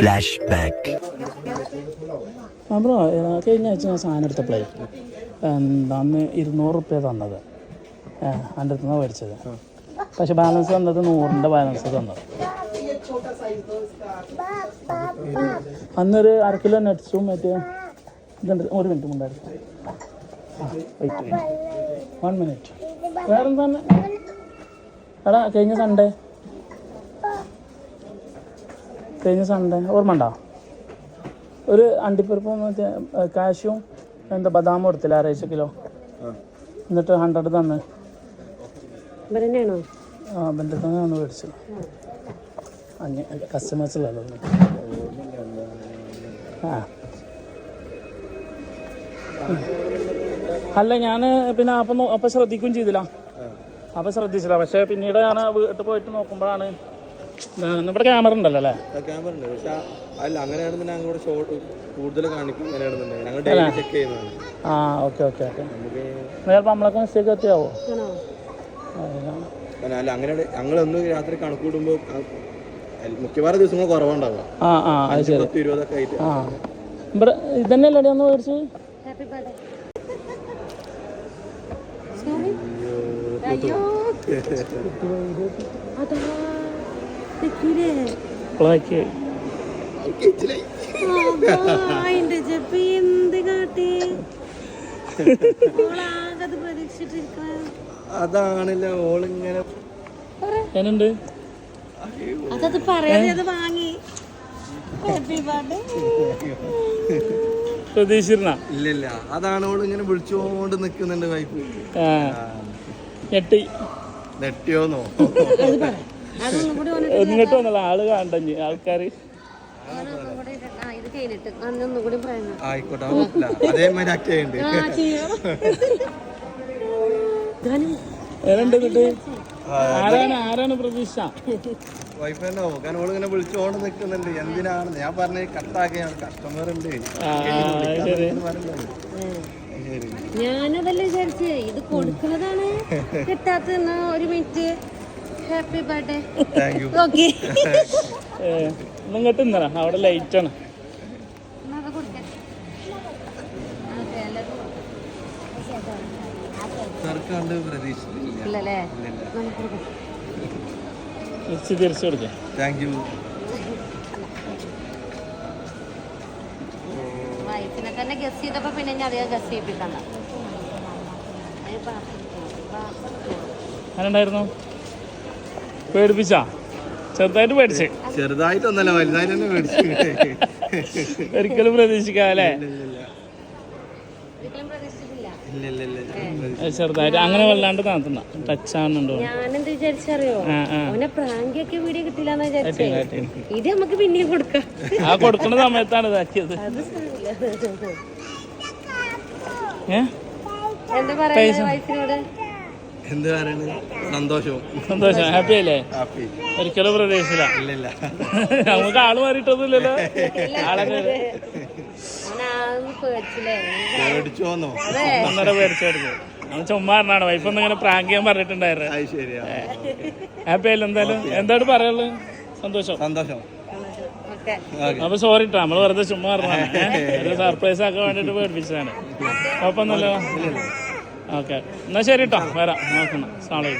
Flash back ആ bro കഴിഞ്ഞ ആഴ്ച ഞാൻ സാധനം എടുത്തപ്പോഴേ എന്താ അന്ന് ഇരുന്നൂറ് റുപ്യ തന്നത്. അതിന്റെ എന്റെ അടുത്ത് നിന്നാണ് മേടിച്ചത്. പക്ഷെ ബാലൻസ് തന്നത് നൂറിന്റെ ബാലൻസ് തന്നത്. അന്നൊരു അര കിലോ നട്ട്സും മറ്റേ ഇതുണ്ട് ഒരു മിനിറ്റ് മുണ്ടായിരുന്നു വെയിറ്റ് വൺ മിനിറ്റ്. വേറെ എന്താണ് എടാ കഴിഞ്ഞ സൺഡേ കഴിഞ്ഞ സൺഡേ ഓർമ്മ ഉണ്ടോ? ഒരു അണ്ടിപ്പരിപ്പും മറ്റേ കാശും എന്താ ബദാമും എടുത്തില്ല അരയിച്ച കിലോ? എന്നിട്ട് ഹൺഡ്രഡ് തന്ന്. ആ ആ തന്നെ തന്നെയാണ് മേടിച്ചു അഞ്ഞ കസ്റ്റമേഴ്സുള്ളല്ലോ ആ. അല്ല ഞാൻ പിന്നെ അപ്പം അപ്പൊ ശ്രദ്ധിക്കുകയും ചെയ്തില്ല. അപ്പം ശ്രദ്ധിച്ചില്ല. പക്ഷേ പിന്നീട് ഞാൻ വീട്ടിൽ പോയിട്ട് നോക്കുമ്പോഴാണ് നമ്മുടെ ഇവിടെ ക്യാമറ ഉണ്ടല്ലോ അല്ലേ? ക്യാമറ ഉണ്ട്. പക്ഷെ അല്ല അങ്ങനെയാണെന്നുണ്ടെങ്കിൽ അങ്ങോട്ട് ഷോട്ട് കൂടുതൽ കാണിക്കും അങ്ങനെയാണെന്നുണ്ടെങ്കിൽ ഞങ്ങൾ ഡെയിലി ചെക്ക് ചെയ്യുന്നതാണ്. ആ ഓക്കെ ഓക്കെ ഓക്കെ. ചിലപ്പോൾ നമ്മളൊക്കെ മിസ്റ്റേക്ക് എത്തിയാവോ? അല്ല അങ്ങനെ ഞങ്ങളൊന്ന് രാത്രി മിക്കവാറും ദിവസങ്ങൾ കുറവുണ്ടാവുക. ആ ആ അത് ശരി. ഇതന്നെയല്ലേ ഒന്ന് മേടിച്ചത്? ഹാപ്പി ബർത്ത്ഡേ അതാണല്ലോ ഓളിങ്ങനെ എന്നുണ്ട് അതത് പറയാതെ അത് വാങ്ങി. ഹാപ്പി ബർത്ത്ഡേ പ്രതീക്ഷിച്ചിരുന്ന? ഇല്ല ഇല്ല അതാണ് ഓൾ ഇങ്ങനെ വിളിച്ചുകൊണ്ട് നിൽക്കുന്നുണ്ട് വൈഫ് ആ. ഞെട്ടി നെട്ടിയോന്നോ ഇങ്ങോട്ട് വന്നല്ല. ആൾ കാണണ്ടഞ്ഞ് ആൾക്കാര്. ആയിക്കോട്ടെ അതേമാതിരി ആക്ട് ആരാണ് ആരാണ് പ്രതീക്ഷ? വൈഫ് തന്നെ ആവും. കാരണം ഇങ്ങനെ വിളിച്ചോണ്ട് നിക്കുന്നുണ്ട്. എന്തിനാണ് ഞാൻ പറഞ്ഞ കട്ടാക്കിയാണ്. കസ്റ്റമർ ഉണ്ട്. ഞാനതല്ല വിചാരിച്ചേ. ഇത് കൊടുക്കുന്നതാണ് കിട്ടാത്ത ഒരു മിനിറ്റ്. ഹാപ്പി ബർത്ത്ഡേ ഓക്കെ ഇങ്ങോട്ട് നിന്നറ അവിടെ ലൈറ്റ് ആണ്. തിരിച്ചു കൊടുക്കാം. താങ്ക് യു തന്നെ ഗസ് ചെയ്തപ്പോ പിന്നെ ഞാൻ അധികം ഗസ് ചെയ്യിപ്പിക്കണ്ട. ആരുണ്ടായിരുന്നു? പേടിപ്പിച്ചാ. ചെറുതായിട്ട് പേടിച്ച്. ചെറുതായിട്ടൊന്നല്ല വലുതായിട്ട് തന്നെ ഒരിക്കലും പ്രതീക്ഷിക്കാം അല്ലേ? ഒരിക്കലും പ്രതീക്ഷിച്ചിട്ടില്ല. ചെറുതായിട്ട് അങ്ങനെ വല്ലാണ്ട് നടത്തുന്ന ടച്ച് ആവുന്നുണ്ടോ ഞാനെന്ത് വിചാരിച്ചറിയോ? അവനെ പ്രാങ്കിയൊക്കെ വീഡിയോ കിട്ടില്ലെന്ന് വിചാരിച്ചേ. ഇത് നമുക്ക് പിന്നെയും കൊടുക്കാം. ആ കൊടുക്കുന്ന സമയത്താണ് ഇതാക്കിയത്. എന്താ പറയാ വൈഫിനോട്? എന്ത് പറയണത് സന്തോഷവും. സന്തോഷം. ഹാപ്പി അല്ലേ? ഹാപ്പി ഒരിക്കലും ഇല്ല നമുക്ക് ആൾ മാറിയിട്ടൊന്നുമില്ലല്ലോ. ആളൊക്കെ വന്നോ? ഒന്നര പേടിച്ചെടുത്ത്. നമ്മൾ ചുമ്മാ പറഞ്ഞാണ് വൈഫ് ഒന്നും ഇങ്ങനെ പ്രാങ്ക് ചെയ്യാൻ പറഞ്ഞിട്ടുണ്ടായിരുന്നു. അത് ശരിയാ ഹാപ്പി അല്ല എന്തായാലും? എന്താണ് പറയുള്ളത് സന്തോഷം. സന്തോഷം. ഓക്കെ. ഓക്കെ അപ്പൊ സോറി കേട്ടോ നമ്മൾ വെറുതെ ചുമ്മാ പറഞ്ഞാണ് ഒരു സർപ്രൈസ് ആക്കാൻ വേണ്ടിട്ട് പേടിപ്പിച്ചതാണ്. കുഴപ്പമൊന്നുമല്ലോ ഓക്കെ എന്നാ ശരി കേട്ടോ വരാം. നോക്കണം. നാളെ